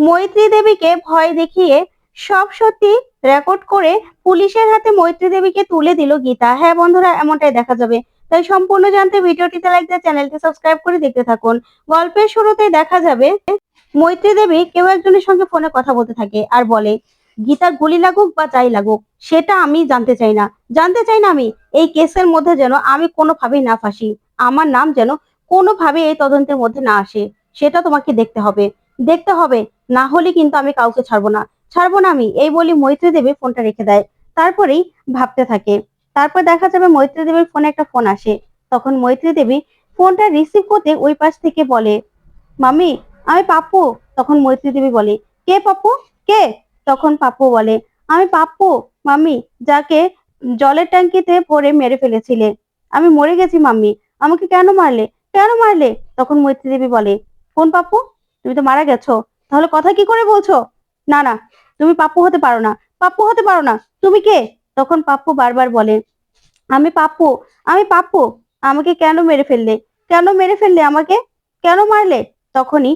মৈত্রী দেবীকে ভয় দেখিয়ে সব সত্যি রেকর্ড করে পুলিশের হাতে মৈত্রী দেবীকে তুলে দিল গীতা। হ্যাঁ বন্ধুরা, এমনটাই দেখা যাবে। তাই সম্পূর্ণ জানতে ভিডিওটিতে লাইক দিয়ে চ্যানেলটি সাবস্ক্রাইব করে দেখতে থাকুন। গল্পের শুরুতে দেখা যাবে, মৈত্রী দেবী কেউ একজনের সঙ্গে ফোনে কথা বলতে থাকে আর বলে, গীতা গুলি লাগুক বা যাই লাগুক, সেটা আমি জানতে চাই না। জানতে চাই না আমি, এই কেসের মধ্যে যেন আমি কোনোভাবেই না ফাঁসি। আমার নাম যেন কোনোভাবে এই তদন্তের মধ্যে না আসে। সেটা তোমাকে দেখতে হবে। দেখতে হবে, না হলে কিন্তু আমি কাউকে ছাড়বো না। ছাড়বো না আমি, এই বলি মৈত্রী দেবী ফোনটা রেখে দেয়। তারপরেই ভাবতে থাকে। তারপর দেখা যাবে মৈত্রী দেবীর ফোনে একটা ফোন আসে। তখন মৈত্রী দেবী ফোনটা রিসিভ করতে ওই পাশ থেকে বলে মামি আমি পাপ্পু। তখন মৈত্রী দেবী বলে, কে পাপ্পু? কে? তখন পাপ্পু বলে, আমি পাপ্পু, মাম্মি, যাকে জলের ট্যাঙ্কিতে ভরে মেরে ফেলেছিলে। আমি মরে গেছি, মাম্মি। আমাকে কেন মারলে? কেন মারলে? তখন মৈত্রী দেবী বলে কোন পাপ্পু তুমি তো মারা গেছো। তাহলে কথা কি করে বলছো? না না, তুমি পাপ্পু হতে পারো না। পাপ্পু হতে পারো না। তুমি কে? তখন পাপ্পু বারবার বলে, আমি পাপ্পু আমি পাপ্পু। আমাকে কেন মেরে ফেললে? কেন মেরে ফেললে আমাকে? কেন মারলে? তখনই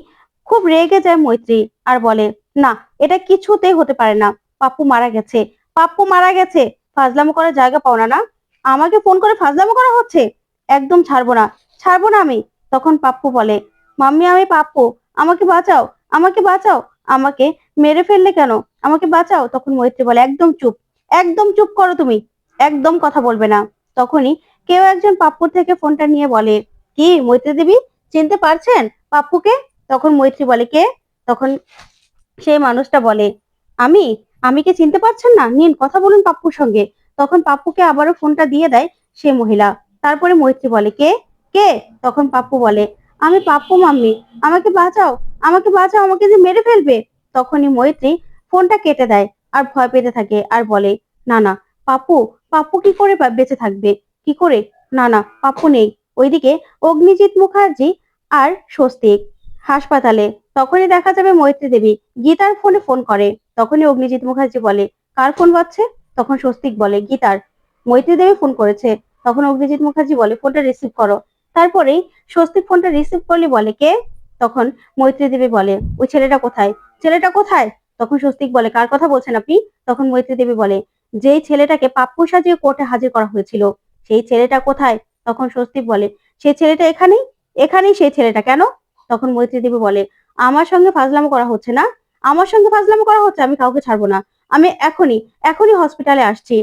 খুব রেগে যায় মৈত্রী আর বলে, না, এটা কিছুতেই হতে পারে না। পাপ্পু মারা গেছে। পাপ্পু মারা গেছে। ফাজলামো করার জায়গা পাও না না? আমাকে ফোন করে ফাজলামো করা হচ্ছে? একদম ছাড়বো না। ছাড়বো না আমি? তখন পাপ্পু বলে, মাম্মি, আমি পাপ্পু। আমাকে বাঁচাও আমাকে বাঁচাও। আমাকে মেরে ফেললে কেন? আমাকে বাঁচাও, তখন মৈত্রী বলে, একদম চুপ একদম চুপ করো তুমি, একদম কথা বলবে না। তখনই কেউ একজন পাপ্পুর থেকে ফোনটা নিয়ে বলে, কি, মৈত্রী দেবী, চিনতে পারছেন পাপ্পুকে? তখন মৈত্রী বলে, কে? তখন সেই মানুষটা বলে, আমি আমি কে চিনতে পারছেন না? নিন, কথা বলুন পাপ্পুর সঙ্গে। তখন পাপ্পুকে আবারও ফোনটা দিয়ে দেয় সে মহিলা। তারপরে মৈত্রী বলে, কে? কে? তখন পাপ্পু বলে আমি পাপ্পু মাম্মি, আমাকে বাঁচাও আমাকে বাঁচাও, আমাকে যে মেরে ফেলবে। তখনই মৈত্রী ফোনটা কেটে দেয় আর ভয় পেতে থাকে আর বলে, না না, পাপ্পু পাপ্পু কি করে বেঁচে থাকবে? কি করে? না না, পাপ্পু নেই। ওইদিকে অগ্নিজিৎ মুখার্জি আর স্বস্তিক হাসপাতালে। তখনই দেখা যাবে মৈত্রী দেবী গীতার ফোনে ফোন করে। তখনই অগ্নিজিৎ মুখার্জি বলে, কার ফোন বাজছে? তখন স্বস্তিক বলে, গীতার। মৈত্রী দেবী ফোন করেছে। তখন অগ্নিজিৎ মুখার্জি বলে, ফোনটা রিসিভ করো। তারপরেই স্বস্তিক ফোনটা রিসিভ করলি বলে কে? তখন মৈত্রী দেবী বলে, ওই ছেলেটা কোথায়? ছেলেটা কোথায়? তখন স্বস্তিক বলে, কার কথা বলছেন আপনি? তখন মৈত্রী দেবী বলে, যেই ছেলেটাকে পাপ্পু সাজিয়ে কোর্টে হাজির করা হয়েছিল, সেই ছেলেটা কোথায়? তখন স্বস্তিক বলে সেই ছেলেটা এখানেই? এখানেই সেই ছেলেটা কেন? তখন মৈত্রী দেবী বলে, আমার সঙ্গে ফাজলামো করা হচ্ছে না। আমার সঙ্গে ফাজলামো করা হচ্ছে, আমি কাউকে ছাড়বো না। আমি এখনই এখনই হসপিটালে আসছি।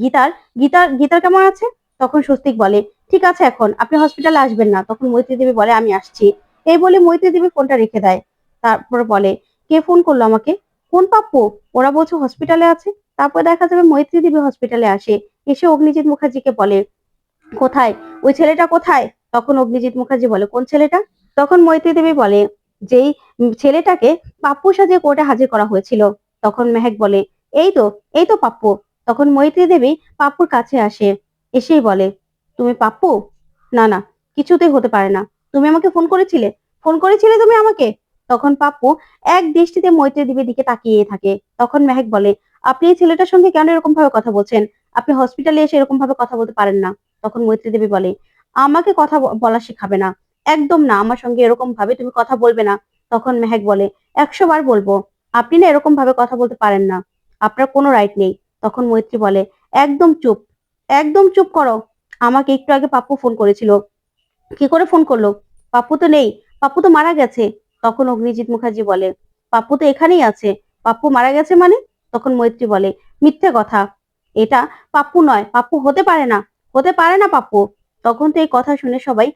গীতার গীতার গীতার কেমন আছে? তখন স্বস্তিক বলে ঠিক আছে এখন, আপনি হসপিটালে আসবেন না। তখন মৈত্রী দেবী বলে, আমি আসছি। এই বলে মৈত্রী দেবী ফোনটা রেখে দেয়। তারপর বলে, কে ফোন করল আমাকে? কোন পাপ্পু? ওরা বলছে হসপিটালে আছে। তারপর দেখা যাবে মৈত্রী দেবী হসপিটালে আসে। এসে অগ্নিজিৎ মুখার্জিকে বলে, কোথায়? ওই ছেলেটা কোথায়? তখন অগ্নিজিৎ মুখার্জি বলে, কোন ছেলেটা? তখন মৈত্রী দেবী বলে, যেই ছেলেটাকে পাপ্পু সাজিয়ে কোর্টে হাজির করা হয়েছিল। তখন মেহেক বলে, এই তো এই তো পাপ্পু। তখন মৈত্রী দেবী পাপ্পুর কাছে আসে। এসেই বলে তুমি পাপ্পু? না না, কিছুতেই হতে পারে না। তুমি আমাকে ফোন করেছিলে? ফোন করেছিলে তুমি আমাকে? তখন পাপ্পু এক দৃষ্টিতে মৈত্রী দেবীর দিকে তাকিয়ে থাকে। তখন মেহেক বলে, আপনি এই ছেলেটার সঙ্গে কেন এরকম ভাবে কথা বলছেন? আপনি হসপিটালে এসে এরকম ভাবে কথা বলতে পারেন না। তখন মৈত্রী দেবী বলে, আমাকে কথা বলা শেখাবে না। একদম না, আমার সঙ্গে এরকম ভাবে তুমি কথা বলবে না। তখন মেহেক বলে, একশো বার বলব, আপনি না এরকম ভাবে কথা বলতে পারেন না। আপনার কোনো রাইট নেই। তখন মৈত্রী বলে, একদম চুপ একদম চুপ করো। আমাকে একটু আগে পাপ্পু ফোন করেছিল। কি করে ফোন করল? পাপ্পু তো নেই। পাপ্পু তো মারা গেছে। তখন অগ্নিজিৎ মুখার্জি বলে, পাপ্পু তো এখানেই আছে। পাপ্পু মারা গেছে মানে? তখন মৈত্রী বলে, মিথ্যে কথা। এটা পাপ্পু নয়, পাপ্পু হতে পারে না। হতে পারে না পাপ্পু। তখন তো এই কথা শুনে সবাই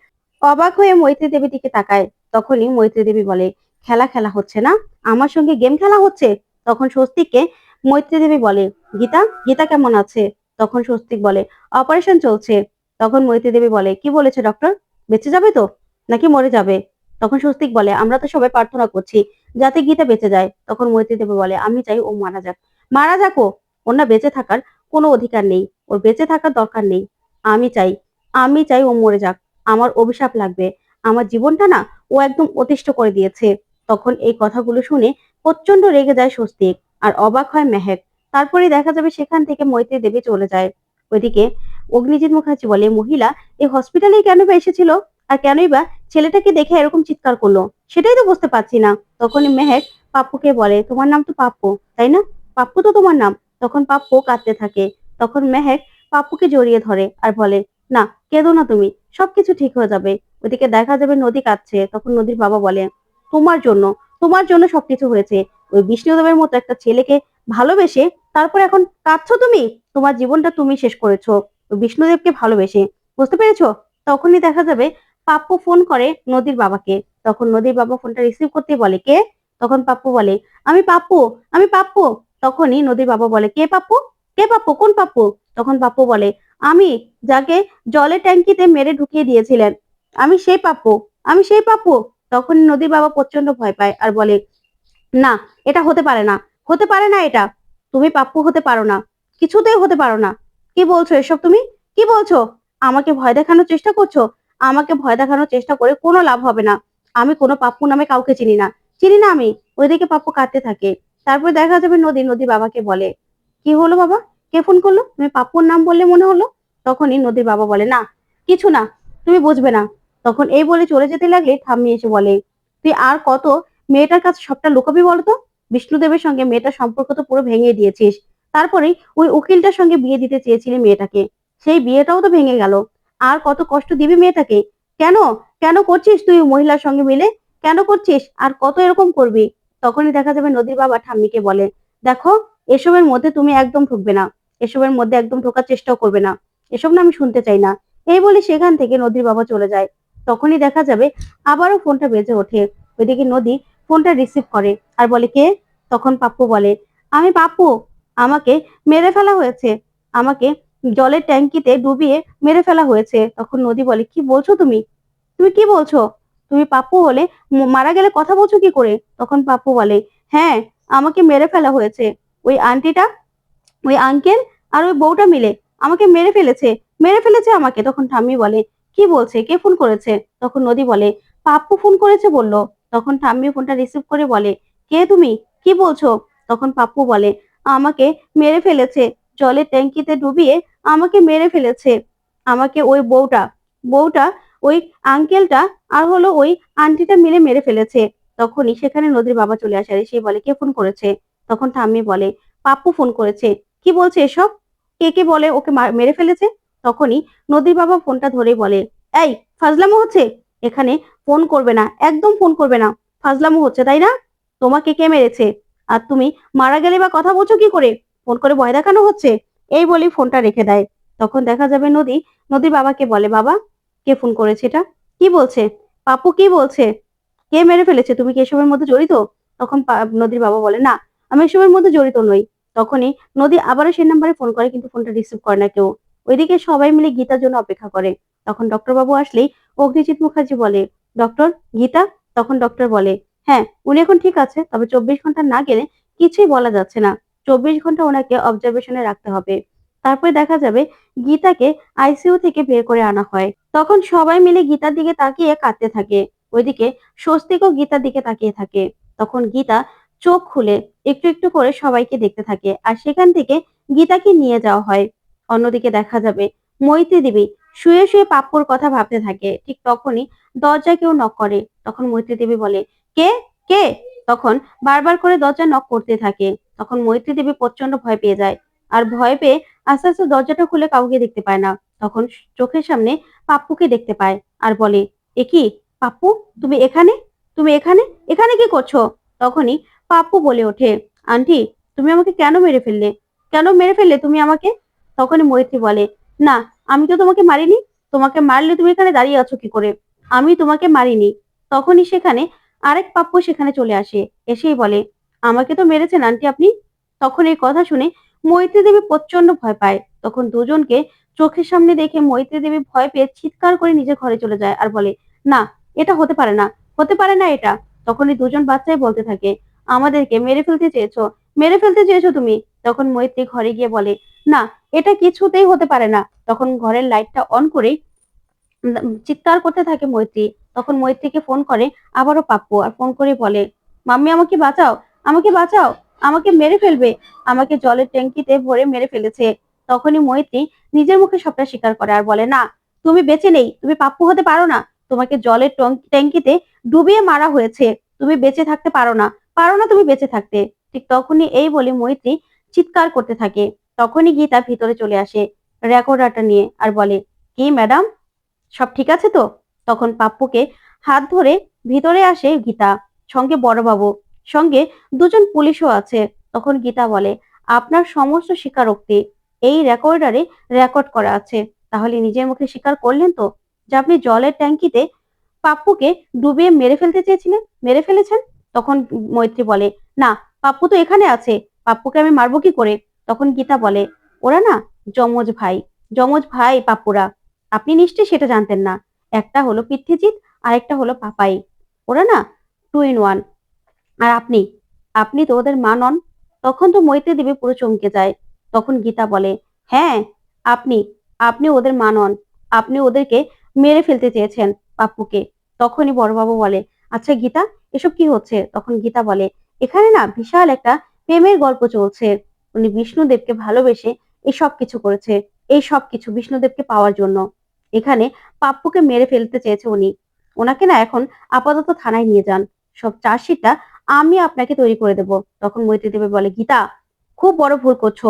অবাক হয়ে মৈত্রী দেবীর দিকে তাকায়। তখনই মৈত্রী দেবী বলে, খেলা খেলা হচ্ছে না? আমার সঙ্গে গেম খেলা হচ্ছে? তখন স্বস্তিককে মৈত্রী দেবী বলে, গীতা গীতা কেমন আছে? তখন স্বস্তিক বলে, অপারেশন চলছে। তখন মৈত্রী দেবী বলে, কি বলেছে ডক্টর বেঁচে যাবে তো? নাকি মরে যাবে? তখন স্বস্তিক বলে, আমরা তো সবাই প্রার্থনা করছি যাতে গীতা বেঁচে যায়। তখন মৈত্রী দেবী বলে, আমি চাই ও মারা যাক। মারা যাক ও? ওর না বেঁচে থাকার কোনো অধিকার নেই। ওর বেঁচে থাকার দরকার নেই। আমি চাই আমি চাই ও মরে যাক। আমার অভিশাপ লাগবে। আমার জীবনটা না ও একদম অতিষ্ঠ করে দিয়েছে। তখন এই কথাগুলো শুনে প্রচণ্ড রেগে যায় স্বস্তিক, আর অবাক হয় মেহেক। তারপরে দেখা যাবে সেখান থেকে মৈত্রী দেবী চলে যায়। ওইদিকে অগ্নিজিৎ মুখার্জি বলে, মহিলা এই হসপিটালে কেন বা এসেছিল? আর কেনই বা ছেলেটাকে দেখে এরকম চিৎকার করল? সেটাই তো বুঝতে পারছি না। তখনই মেহেক পাপ্পুকে বলে, তোমার নাম তো পাপ্পু, তাই না? পাপ্পু তো তোমার নাম। তখন পাপ্পু কাঁদতে থাকে। তখন মেহেক পাপ্পুকে জড়িয়ে ধরে আর বলে, না, কেঁদো না তুমি, সবকিছু ঠিক হয়ে যাবে। ওদিকে দেখা যাবে নদী কাঁদছে। তখন নদীর বাবা বলে, তোমার জন্য তোমার জন্য সবকিছু হয়েছে। ওই বিষ্ণুদেবের মতো একটা ছেলেকে ভালোবেসে তারপর এখন কাঁদছো তুমি? তোমার জীবনটা তুমি শেষ করেছ। বিষ্ণুদেবকে ভালোবেসে। বুঝতে পেরেছ? তখনই দেখা যাবে পাপ্পু ফোন করে নদীর বাবাকে। তখন নদীর বাবা ফোনটা রিসিভ করতে বলে, কে? তখন পাপ্পু বলে, আমি পাপ্পু আমি পাপ্পু। তখনই নদীর বাবা বলে, কে পাপ্পু? কে পাপ্পু? কোন পাপ্পু? তখন পাপ্পু বলে, আমি যাকে জলের ট্যাঙ্কিতে মেরে ঢুকিয়ে দিয়েছিলেন। আমি সেই পাপ্পু, আমি সেই পাপ্পু। তখন নদীর বাবা প্রচণ্ড ভয় পায় আর বলে, না, এটা হতে পারে না। হতে পারে না এটা। তুমি পাপ্পু হতে পারো না। কিছুতেই হতে পারো না। কি বলছো এসব তুমি? কি বলছো? আমাকে ভয় দেখানোর চেষ্টা করছ? আমাকে ভয় দেখানোর চেষ্টা করে কোনো লাভ হবে না। আমি কোনো পাপ্পু নামে কাউকে চিনি না। চিনি না আমি। ওইদিকে পাপ্পু কাঁদতে থাকে। তারপর দেখা যাবে নদী নদী বাবাকে বলে। কি হলো বাবা? কে ফোন করল? তুমি পাপ্পুর নাম বললে মনে হলো? তখনই নদীর বাবা বলে, না, কিছু না। তুমি বুঝবে না। তখন এই বলে চলে যেতে লাগলে ঠাম্মি এসে বলে, তুই আর কত? মেয়েটার কাছে সবটা লুকাবি বলতো? বিষ্ণুদেবের সঙ্গে মেয়েটার সম্পর্ক তো পুরো ভেঙে দিয়েছিস। তারপরে ওই উকিলটার সঙ্গে বিয়ে দিতে চেয়েছিলি মেয়েটাকে। সেই বিয়েটাও তো ভেঙে গেল। আর কত কষ্ট দিবি মেয়েটাকে? কেন? কেন করছিস তুই মহিলার সঙ্গে মিলে? কেন করছিস? আর কত এরকম করবি? তখনই দেখা যাবে নদীর বাবা ঠাম্মিকে বলে, দেখো, এসবের মধ্যে তুমি একদম ঢুকবে না। এসবের মধ্যে একদম ঢোকার চেষ্টাও করবে না। এসব না আমি শুনতে চাই না। এই বলে সেখান থেকে নদীর বাবা চলে যায়। তখনই দেখা যাবে আবারও ফোনটা বেজে ওঠে। ওইদিকে নদী ফোনটা রিসিভ করে আর বলে, কে? তখন পাপ্পু বলে, আমি পাপ্পু, আমাকে মেরে ফেলা হয়েছে। আমাকে জলের ট্যাঙ্কিতে ডুবিয়ে মেরে ফেলা হয়েছে। তখন নদী বলে, কি বলছো তুমি? তুমি কি বলছো? তুমি পাপ্পু হলে মারা গেলে কথা বলছো কি করে? তখন পাপ্পু বলে হ্যাঁ আমাকে মেরে ফেলা হয়েছে। ওই আন্টিটা, ওই আঙ্কেল আর ওই বউটা মিলে আমাকে মেরে ফেলেছে মেরে ফেলেছে আমাকে। তখন ঠাম্মি বলে, কি বলছে? কে ফোন করেছে? তখন নদী বলে, পাপ্পু ফোন করেছে, বলল। তখন ঠাম্মি ফোনটা রিসিভ করে বলে, কে তুমি? কি বলছো? তখন পাপ্পু বলে, আমাকে মেরে ফেলেছে। জলের ট্যাঙ্কিতে ডুবিয়ে আমাকে মেরে ফেলেছে। আমাকে ওই বউটা বউটা ওই আঙ্কেলটা আর হলো ওই আন্টিটা মিলে মেরে ফেলেছে। তখনই সেখানে নদীর বাবা চলে আসে আর সে বলে, কে ফোন করেছে? তখন ঠাম্মি বলে, পাপ্পু ফোন করেছে। কি বলছে এসব? কে কে বলে ওকে মেরে ফেলেছে? তখনই নদীর বাবা ফোনটা ধরে বলে, এই, ফাজলামো হচ্ছে? এখানে ফোন করবে না, একদম ফোন করবে না। ফাজলামো হচ্ছে, তাই না? তোমাকে কে মেরেছে? আর তুমি মারা গেলে বা কথা বলছো কি করে? ফোন করে ভয় দেখানো হচ্ছে? এই বলেই ফোনটা রেখে দেয়। তখন দেখা যাবে নদী, নদীর বাবাকে বলে, বাবা, কে ফোন করেছে এটা? কি বলছে? পাপু কি বলছে? কে মেরে ফেলেছে? তুমি কি এসবের মধ্যে জড়িত? তখন নদীর বাবা বলে, না, আমি এসবের মধ্যে জড়িত নই। তখনই নদী আবারও সেই নাম্বারে ফোন করে, কিন্তু ফোনটা রিসিভ করে না কেউ। ওইদিকে সবাই মিলে গীতার জন্য অপেক্ষা করে। তখন ডক্টর বাবু আসলেই অগ্নিজিৎ মুখার্জি বলে, ডক্টর, গীতা? তখন ডক্টর বলে হ্যাঁ উনি এখন ঠিক আছে, তবে চব্বিশ ঘণ্টা না গেলে কিছুই বলা যাচ্ছে না। চব্বিশ ঘণ্টা ওনাকে অবজারভেশনে রাখতে হবে। তারপরে দেখা যাবে গীতাকে আইসিইউ থেকে বের করে আনা হয়। তখন সবাই মিলে গীতার দিকে তাকিয়ে কাঁদতে থাকে। ওইদিকে স্বস্তিকও গীতার দিকে তাকিয়ে থাকে। তখন গীতা চোখ খুলে একটু একটু করে সবাইকে দেখতে থাকে। আর সেখান থেকে গীতাকে নিয়ে যাওয়া হয়। অন্যদিকে দেখা যাবে মৈত্রী দেবী শুয়ে শুয়ে পাপ্পুর কথা ভাবতে থাকে। ঠিক তখনই দরজায় কেউ নক করে। তখন মৈত্রী দেবী বলে, কে? কে? তখন বারবার করে দরজা নক করতে থাকে। তখন মৈত্রী দেবী প্রচণ্ড ভয় পেয়ে যায়। আর ভয় পেয়ে আস্তে আস্তে দরজাটা খুলে কাউকে দেখতে পায় না। তখন চোখের সামনে পাপ্পুকে দেখতে পায় আর বলে, এ কি? পাপ্পু, তুমি এখানে? তুমি এখানে? এখানে কি করছ? তখনই পাপ্পু বলে ওঠে, আন্টি, তুমি আমাকে কেন মেরে ফেললে? কেন মেরে ফেললে তুমি আমাকে? তখনই মৈত্রী বলে, না আমি তো তোমাকে মারিনি, তোমাকে মারলে তুমি এখানে দাঁড়িয়ে আছো কি করে? আমি তোমাকে মারিনি। তখনই সেখানে আরেক পাপ্পু সেখানে চলে আসে, এসেই বলে, আমাকে তো মেরেছেন আন্টি আপনি? তখন এই কথা শুনে মৈত্রী দেবী প্রচণ্ড ভয় পায়। তখন দুজনকে চোখের সামনে দেখে মৈত্রী দেবী ভয় পেয়ে চিৎকার করে নিজের ঘরে চলে যায় আর বলে, না, এটা হতে পারে না, হতে পারে না এটা। তখন এই দুজন বাচ্চাই বলতে থাকে, আমাদেরকে মেরে ফেলতে চেয়েছো, মেরে ফেলতে চেয়েছো তুমি? তখন মৈত্রী ঘরে গিয়ে বলে, না, এটা কিছুতেই হতে পারে না। তখন ঘরের লাইটটা অন করে চিৎকার করতে থাকে মৈত্রী। তখন মৈত্রীকে ফোন করে, আবারও পাপ্পু। আর ফোন করে বলে, মাম্মি, আমাকে বাঁচাও আমাকে বাঁচাও, আমাকে মেরে ফেলবে, আমাকে জলের ট্যাঙ্কিতে ভরে মেরে ফেলেছে। তখনই মৈত্রী নিজের মুখে সবটা স্বীকার করে আর বলে, না, তুমি বেঁচে নেই, তুমি পাপ্পু হতে পারো না। তোমাকে জলের ট্যাঙ্কিতে ডুবিয়ে মারা হয়েছে, তুমি বেঁচে থাকতে পারো না পারো না তুমি বেঁচে থাকতে। ঠিক তখনই এই বলে মৈত্রী চিৎকার করতে থাকে। তখনই গীতা ভিতরে চলে আসে রেকর্ডারটা নিয়ে আর বলে, কি ম্যাডাম? সব ঠিক আছে তো? তখন পাপ্পুকে হাত ধরে ভিতরে আসে গীতা, সঙ্গে বড়বাবু, সঙ্গে দুজন পুলিশও আছে। তখন গীতা বলে, আপনার সমস্ত স্বীকারোক্তি এই রেকর্ডারে রেকর্ড করা আছে। তাহলে নিজের মুখে স্বীকার করলেন তো? যে আপনি জলের ট্যাঙ্কিতে পাপ্পুকে ডুবিয়ে মেরে ফেলতে চেয়েছিলেন, মেরে ফেলেছেন? তখন মৈত্রী বলে, না, পাপ্পু তো এখানে আছে। পাপ্পুকে আমি মারবো কি করে? তখন গীতা বলে, ওরা না যমজ ভাই যমজ ভাই পাপ্পুরা, আপনি নিশ্চয়ই সেটা জানতেন না। একটা হলো পিতৃজিৎ আর একটা হলো পাপাই। ওরা না টু ইন ওয়ান আর আপনি আপনি তো ওদের মা নন। তখন তো মৈত্রী দেবী পুরো চমকে যায়। তখন গীতা বলে হ্যাঁ আপনি আপনি ওদের মা নন। আপনি ওদেরকে মেরে ফেলতে চেয়েছেন পাপ্পুকে। তখনই বড়বাবু বলে আচ্ছা গীতা, এসব কি হচ্ছে? তখন গীতা বলে, এখানে না বিশাল একটা প্রেমের গল্প চলছে, উনি বিষ্ণুদেবকে ভালোবেসে এই সব কিছু করেছে, এই সব কিছু বিষ্ণুদেবকে পাওয়ার জন্য। এখানে পাপ্পুকে মেরে ফেলতে চেয়েছে উনি। ওনাকে না এখন আপাতত থানায় নিয়ে যান। সব চার্জশিটটা আমি আপনাকে তৈরি করে দেব। তখন মৈত্রী বলে, গীতা, খুব বড় ভুল করছ।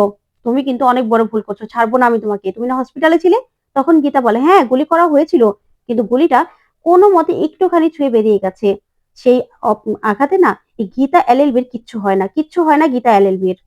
তুমি কিন্তু অনেক বড় ভুল করছ, ছাড়বো না আমি তোমাকে। তুমি না হসপিটালে ছিলে? তখন গীতা বলে হ্যাঁ গুলি করা হয়েছিল, কিন্তু গুলিটা কোনো মতে একটুখানি ছুঁয়ে বেরিয়ে গেছে। সেই আঘাতে না গীতা এলএলবির কিচ্ছু হয় না। কিচ্ছু হয় না গীতা এলএলবির